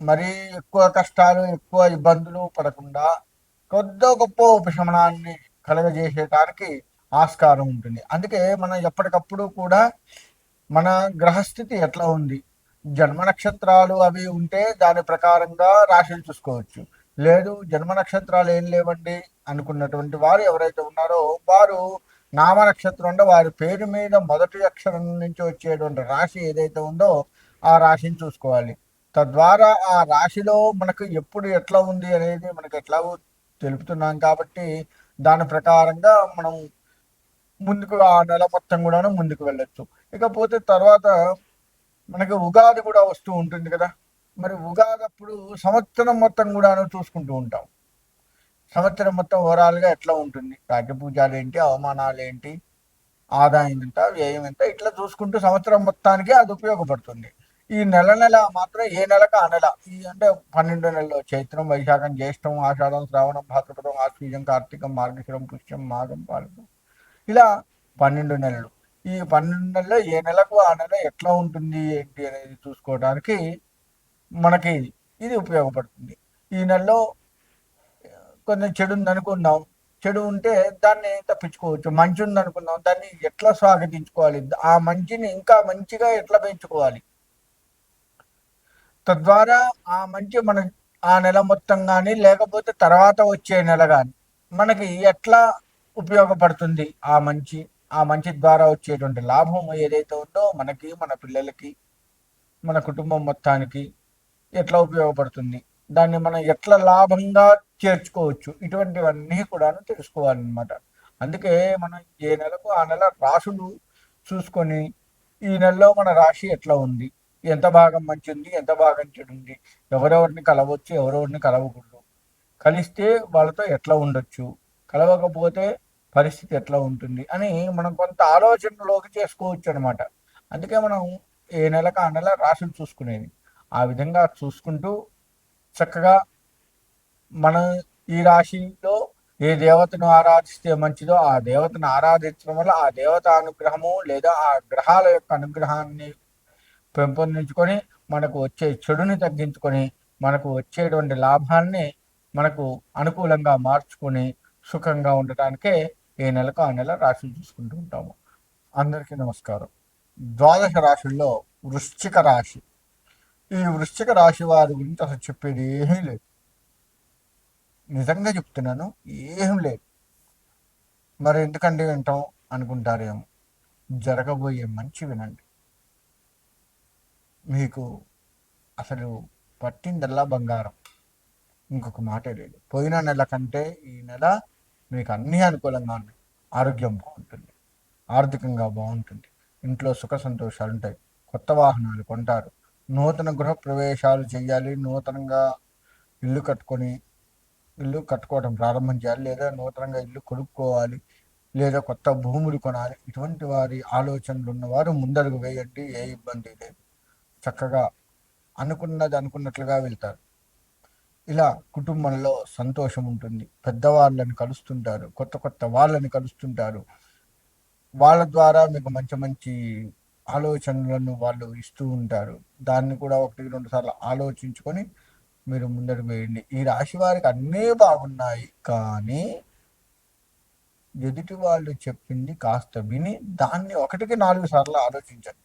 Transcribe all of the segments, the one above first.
మరీ ఎక్కువ కష్టాలు ఎక్కువ ఇబ్బందులు పడకుండా కొద్ది గొప్ప ఉపశమనాన్ని కలగజేసేటానికి ఆస్కారం ఉంటుంది. అందుకే మనం ఎప్పటికప్పుడు కూడా మన గ్రహస్థితి ఎట్లా ఉంది? జన్మ నక్షత్రాలు అవి ఉంటే దాని ప్రకారంగా రాశులు చూసుకోవచ్చు. లేదు జన్మ నక్షత్రాలు ఏం లేవండి అనుకున్నటువంటి వారు ఎవరైతే ఉన్నారో వారు నామ నక్షత్రం అంటే వారి పేరు మీద మొదటి అక్షరం నుంచి వచ్చేటువంటి రాశి ఏదైతే ఉందో ఆ రాశిని చూసుకోవాలి. తద్వారా ఆ రాశిలో మనకు ఎప్పుడు ఎట్లా ఉంది అనేది మనకు ఎట్లాగో తెలుపుతున్నాం కాబట్టి దాని ప్రకారంగా మనం ముందుకు ఆ నెల మొత్తం కూడాను ముందుకు వెళ్ళొచ్చు. ఇకపోతే తర్వాత మనకి ఉగాది కూడా వస్తూ ఉంటుంది కదా. మరి ఉగాది అప్పుడు సంవత్సరం మొత్తం కూడాను చూసుకుంటూ ఉంటాం. సంవత్సరం మొత్తం ఓవరాల్గా ఎట్లా ఉంటుంది? రాజ్యపూజాలు ఏంటి? అవమానాలు ఏంటి? ఆదాయం ఎంత? వ్యయం ఎంత? ఇట్లా చూసుకుంటూ సంవత్సరం మొత్తానికి అది ఉపయోగపడుతుంది. ఈ నెల నెల మాత్రం ఏ నెలకు ఆ నెల. ఈ అంటే పన్నెండు నెలలు చైత్రం వైశాఖం జ్యేష్టం ఆషాఢం శ్రావణం భాద్రపదం ఆశ్వీజం కార్తీకం మార్గశిరం పుష్యం మాఘం పాలకం ఇలా పన్నెండు నెలలు. ఈ పన్నెండు నెలల్లో ఏ నెలకు ఆ నెల ఎట్లా ఉంటుంది ఏంటి అనేది చూసుకోవడానికి మనకి ఇది ఉపయోగపడుతుంది. ఈ నెలలో కొంచెం చెడు ఉంది చెడు ఉంటే దాన్ని తప్పించుకోవచ్చు. మంచి ఉంది అనుకుందాం దాన్ని ఎట్లా స్వాగతించుకోవాలి? ఆ మంచిని ఇంకా మంచిగా ఎట్లా పెంచుకోవాలి? తద్వారా ఆ మంచి మన ఆ నెల మొత్తం కానీ లేకపోతే తర్వాత వచ్చే నెల కానీ మనకి ఎట్లా ఉపయోగపడుతుంది ఆ మంచి ఆ మంచి ద్వారా వచ్చేటువంటి లాభం ఏదైతే ఉందో మనకి మన పిల్లలకి మన కుటుంబం మొత్తానికి ఎట్లా ఉపయోగపడుతుంది దాన్ని మనం ఎట్లా లాభంగా చేర్చుకోవచ్చు ఇటువంటివన్నీ కూడా తెలుసుకోవాలన్నమాట. అందుకే మనం ఏ నెలకు ఆ నెల రాసులు చూసుకొని ఈ నెలలో మన రాశి ఎట్లా ఉంది ఎంత భాగం మంచి ఉంది ఎంత భాగం చెడు ఉంది ఎవరెవరిని కలవచ్చు ఎవరెవరిని కలవకూడదు. కలిస్తే వాళ్ళతో ఎట్లా ఉండొచ్చు? కలవకపోతే పరిస్థితి ఎట్లా ఉంటుంది? అని మనం కొంత ఆలోచనలోకి చేసుకోవచ్చు అనమాట అందుకే మనం ఏ నెలకు ఆ నెల రాసులు చూసుకునేది. ఆ విధంగా చూసుకుంటూ చక్కగా మన ఈ రాశిలో ఏ దేవతను ఆరాధిస్తే మంచిదో ఆ దేవతను ఆరాధించడం వల్ల ఆ దేవత అనుగ్రహము లేదా ఆ గ్రహాల యొక్క అనుగ్రహాన్ని పెంపొందించుకొని మనకు వచ్చే చెడుని తగ్గించుకొని మనకు వచ్చేటువంటి లాభాన్ని మనకు అనుకూలంగా మార్చుకొని సుఖంగా ఉండటానికే ఏ నెలకు ఆ నెల రాశులు చూసుకుంటూ ఉంటాము. అందరికీ నమస్కారం. ద్వాదశ రాశుల్లో వృశ్చిక రాశి. ఈ వృశ్చిక రాశి వారి గురించి అసలు చెప్పేది ఏమీ లేదు. నిజంగా చెప్తున్నాను ఏం లేదు. మరి ఎందుకండి వింటాం అనుకుంటారేమో. జరగబోయే మంచి వినండి. మీకు అసలు పట్టిందల్లా బంగారం. ఇంకొక మాట లేదు. పోయిన నెల కంటే ఈ నెల మీకు అన్నీ అనుకూలంగా ఉన్నాయి. ఆరోగ్యం బాగుంటుంది. ఆర్థికంగా బాగుంటుంది. ఇంట్లో సుఖ సంతోషాలు ఉంటాయి. కొత్త వాహనాలు కొంటారు. నూతన గృహ ప్రవేశాలు చేయాలి. నూతనంగా ఇల్లు కట్టుకొని ఇల్లు కట్టుకోవడం ప్రారంభం చేయాలి. లేదా నూతనంగా ఇల్లు కొనుక్కోవాలి. లేదా కొత్త భూములు కొనాలి. ఇటువంటి వారి ఆలోచనలు ఉన్నవారు ముందడుగు వేయండి. ఏ ఇబ్బంది లేదు. చక్కగా అనుకున్నది అనుకున్నట్లుగా వెళ్తారు. ఇలా కుటుంబంలో సంతోషం ఉంటుంది. పెద్దవాళ్ళని కలుస్తుంటారు. కొత్త కొత్త వాళ్ళని కలుస్తుంటారు. వాళ్ళ ద్వారా మీకు మంచి మంచి ఆలోచనలను వాళ్ళు ఇస్తూ ఉంటారు. దాన్ని కూడా ఒకటి రెండు సార్లు ఆలోచించుకొని మీరు ముందడు వేయండి. ఈ రాశి వారికి అన్నీ బాగున్నాయి. కానీ ఎదుటి వాళ్ళు చెప్పింది కాస్త విని దాన్ని ఒకటికి నాలుగు సార్లు ఆలోచించండి.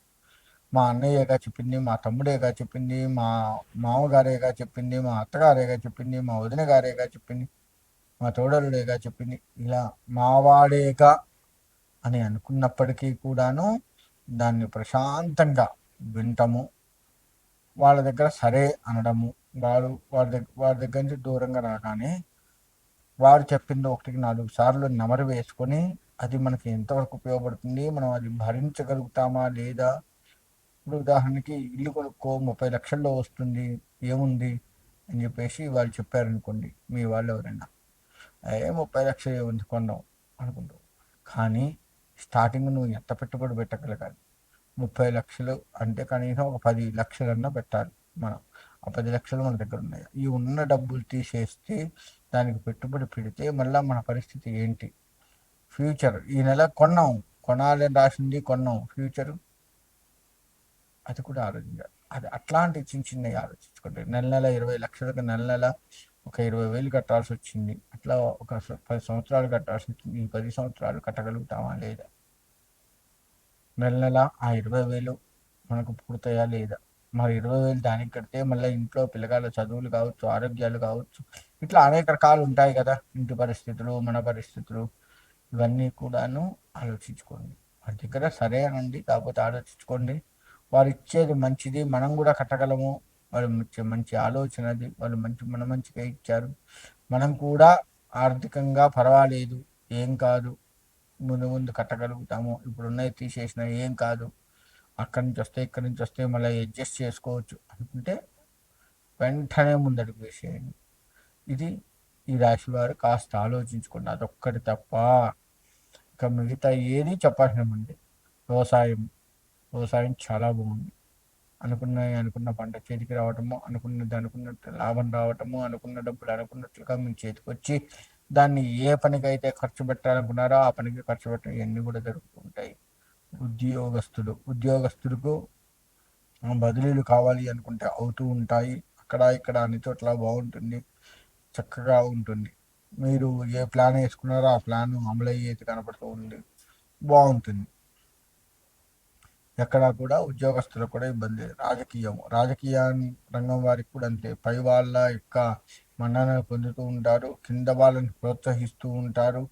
మా అన్నయ్యగా చెప్పింది మా తమ్ముడేగా చెప్పింది మా మామగారేగా చెప్పింది మా అత్తగారేగా చెప్పింది మా వదిన గారేగా చెప్పింది మా తోడలుడేగా చెప్పింది. ఇలా మావాడేగా అని అనుకున్నప్పటికీ కూడాను దాన్ని ప్రశాంతంగా వింటము. వాళ్ళ దగ్గర సరే అనడము. వారు వారి దగ్గర వారి దగ్గర నుంచి దూరంగా రాగానే వారు చెప్పింది ఒకటికి నాలుగు సార్లు నెమరు వేసుకొని అది మనకి ఎంతవరకు ఉపయోగపడుతుంది మనం అది భరించగలుగుతామా లేదా ఇప్పుడు ఉదాహరణకి ఇల్లు కొనుక్కో ముప్పై లక్షల్లో వస్తుంది ఏముంది అని చెప్పేసి వాళ్ళు చెప్పారనుకోండి మీ వాళ్ళు ఎవరైనా ఏ ముప్పై లక్షలు ఏముంది కొన్నాం అనుకుంటావు. కానీ స్టార్టింగ్ నువ్వు ఎంత పెట్టుబడి పెట్టగలగాలి? ముప్పై లక్షలు అంటే కనీసం ఒక పది లక్షలన్నా పెట్టాలి మనం. ఆ పది లక్షలు మన దగ్గర ఉన్నాయి? ఈ ఉన్న డబ్బులు తీసేస్తే దానికి పెట్టుబడి పెడితే మళ్ళీ మన పరిస్థితి ఏంటి? ఫ్యూచర్. ఈ నెల కొన్నాం కొనాలని రాసింది కొన్నాం. ఫ్యూచర్ అది కూడా ఆలోచించాలి అది అట్లాంటి చిన్న చిన్నవి ఆలోచించుకోండి. నెల నెల ఇరవై లక్షలకు నెల నెల ఒక ఇరవై వేలు కట్టాల్సి వచ్చింది. అట్లా ఒక పది సంవత్సరాలు కట్టాల్సి వచ్చింది. ఈ పది సంవత్సరాలు కట్టగలుగుతామా లేదా? నెల నెల ఆ ఇరవై వేలు మనకు పూర్తయ్యా లేదా? మరి ఇరవై వేలు దానికి కడితే మళ్ళీ ఇంట్లో పిల్లగాళ్ళ చదువులు కావచ్చు ఆరోగ్యాలు కావచ్చు ఇట్లా అనేక రకాలు ఉంటాయి కదా. ఇంటి పరిస్థితులు మన పరిస్థితులు ఇవన్నీ కూడాను ఆలోచించుకోండి. వాటి దగ్గర సరే అనండి. కాకపోతే ఆలోచించుకోండి. వారు ఇచ్చేది మంచిది మనం కూడా కట్టగలము. వాళ్ళు మంచి మంచి ఆలోచన అది. వాళ్ళు మంచి మన మంచిగా ఇచ్చారు. మనం కూడా ఆర్థికంగా పర్వాలేదు ఏం కాదు. ముందు ముందు కట్టగలుగుతాము. ఇప్పుడు ఉన్నవి తీసేసిన ఏం కాదు. అక్కడి నుంచి వస్తే ఇక్కడి నుంచి వస్తే మళ్ళీ అడ్జస్ట్ చేసుకోవచ్చు. అనుకుంటే వెంటనే ముందడుగు వేసేయండి. ఇది ఈ రాశి వారు కాస్త ఆలోచించుకోండి. అదొక్కటి తప్ప ఇక మిగతా ఏది చెప్పాల్సినమండి వ్యవసాయం. వ్యవసాయం చాలా బాగుంది. అనుకున్న అనుకున్న పంట చేతికి రావటము అనుకున్నది అనుకున్నట్టు లాభం రావటము అనుకున్న డబ్బులు అనుకున్నట్లుగా మీ చేతికి వచ్చి దాన్ని ఏ పనికి అయితే ఖర్చు పెట్టాలనుకున్నారో ఆ పనికి ఖర్చు పెట్టడం ఇవన్నీ కూడా జరుగుతుంటాయి. ఉద్యోగస్తుడు ఉద్యోగస్తులకు బదిలీలు కావాలి అనుకుంటే అవుతూ ఉంటాయి. అక్కడ ఇక్కడ అన్ని చోట్ల బాగుంటుంది. చక్కగా ఉంటుంది. మీరు ఏ ప్లాన్ వేసుకున్నారో ఆ ప్లాన్ అమలు అయ్యేది కనపడుతూ ఉంది. బాగుంటుంది. ఎక్కడా కూడా ఉద్యోగస్తులకు కూడా ఇబ్బంది రాజకీయం రాజకీయ రంగం వారికి కూడా అంతే. పై వాళ్ళ యొక్క మన్నన పొందుతూ ఉంటారు. కింద వాళ్ళని ప్రోత్సహిస్తూ ఉంటారు.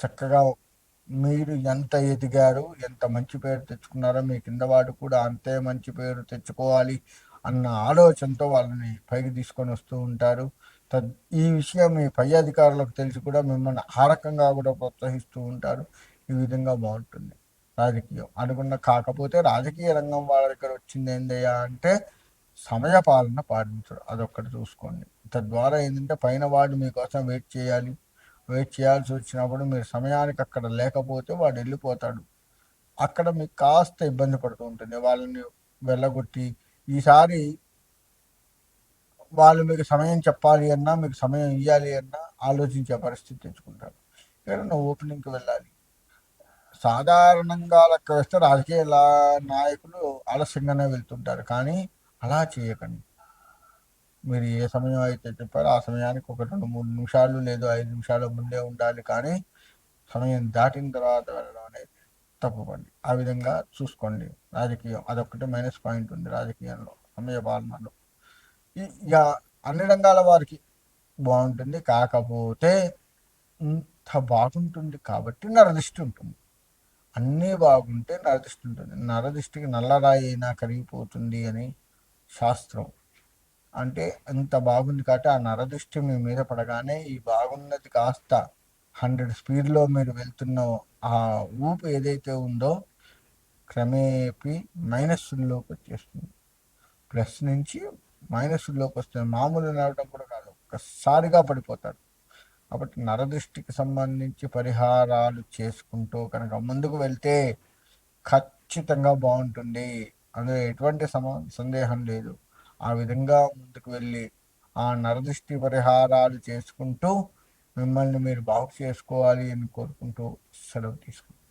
చక్కగా మీరు ఎంత ఎదిగారు ఎంత మంచి పేరు తెచ్చుకున్నారో మీ కింద వాడు కూడా అంతే మంచి పేరు తెచ్చుకోవాలి అన్న ఆలోచనతో వాళ్ళని పైకి తీసుకొని వస్తూ ఉంటారు. తద్ ఈ విషయం మీ పై అధికారులకు తెలిసి కూడా మిమ్మల్ని ఆ రకంగా కూడా ప్రోత్సహిస్తూ ఉంటారు. ఈ విధంగా బాగుంటుంది. రాజకీయం. అనుకున్న కాకపోతే రాజకీయ రంగం వాళ్ళ దగ్గర వచ్చింది ఏందయ్యా అంటే సమయ పాలన పాటించడం. అదొక్కటి చూసుకోండి. తద్వారా ఏంటంటే పైన వాడు మీకోసం వెయిట్ చేయాలి. వెయిట్ చేయాల్సి వచ్చినప్పుడు మీరు సమయానికి అక్కడ లేకపోతే వాడు వెళ్ళిపోతాడు. అక్కడ మీకు కాస్త ఇబ్బంది పడుతూ ఉంటుంది. వాళ్ళని వెళ్ళగొట్టి ఈసారి వాళ్ళు మీకు సమయం చెప్పాలి అన్నా మీకు సమయం ఇవ్వాలి అన్నా ఆలోచించే పరిస్థితి తెచ్చుకుంటారు. ఏదైనా ఓపెనింగ్కి వెళ్ళాలి. సాధారణంగా లెక్క వేస్తే రాజకీయ లా- నాయకులు ఆలస్యంగానే వెళ్తుంటారు. కానీ అలా చేయకండి. మీరు ఏ సమయం అయితే చెప్పారో ఆ సమయానికి ఒక రెండు మూడు నిమిషాలు లేదు ఐదు నిమిషాలు ముందే ఉండాలి. కానీ సమయం దాటిన తర్వాత వెళ్ళడం అనేది తప్పకండి. ఆ విధంగా చూసుకోండి. రాజకీయం అదొక్కటి మైనస్ పాయింట్ ఉంది రాజకీయంలో సమయ పాలనలో. ఇక అన్ని రంగాల వారికి బాగుంటుంది. కాకపోతే ఇంత బాగుంటుంది కాబట్టి నా నరదిష్టి ఉంటుంది. అన్నీ బాగుంటే నరదిష్టి ఉంటుంది. నరదిష్టికి నల్లరాయి అయినా కరిగిపోతుంది అని శాస్త్రం. అంటే అంత బాగుంది కాబట్టి ఆ నరదృష్టి మీ మీద పడగానే ఈ బాగున్నది కాస్త హండ్రెడ్ స్పీడ్లో మీరు వెళ్తున్న ఆ ఊపు ఏదైతే ఉందో క్రమేపీ మైనస్లోకి వచ్చేస్తుంది. ప్లస్ నుంచి మైనస్లోకి వస్తుంది. మామూలు నడవడం కూడా కాదు. ఒక్కసారిగా పడిపోతారు కాబట్టి నరదృష్టికి సంబంధించి పరిహారాలు చేసుకుంటూ కనుక ముందుకు వెళ్తే ఖచ్చితంగా బాగుంటుంది. అందులో ఎటువంటి సమ సందేహం లేదు. ఆ విధంగా ముందుకు వెళ్ళి ఆ నరదృష్టి పరిహారాలు చేసుకుంటూ మిమ్మల్ని మీరు బాగు చేసుకోవాలి అని కోరుకుంటూ సెలవు తీసుకుంటాం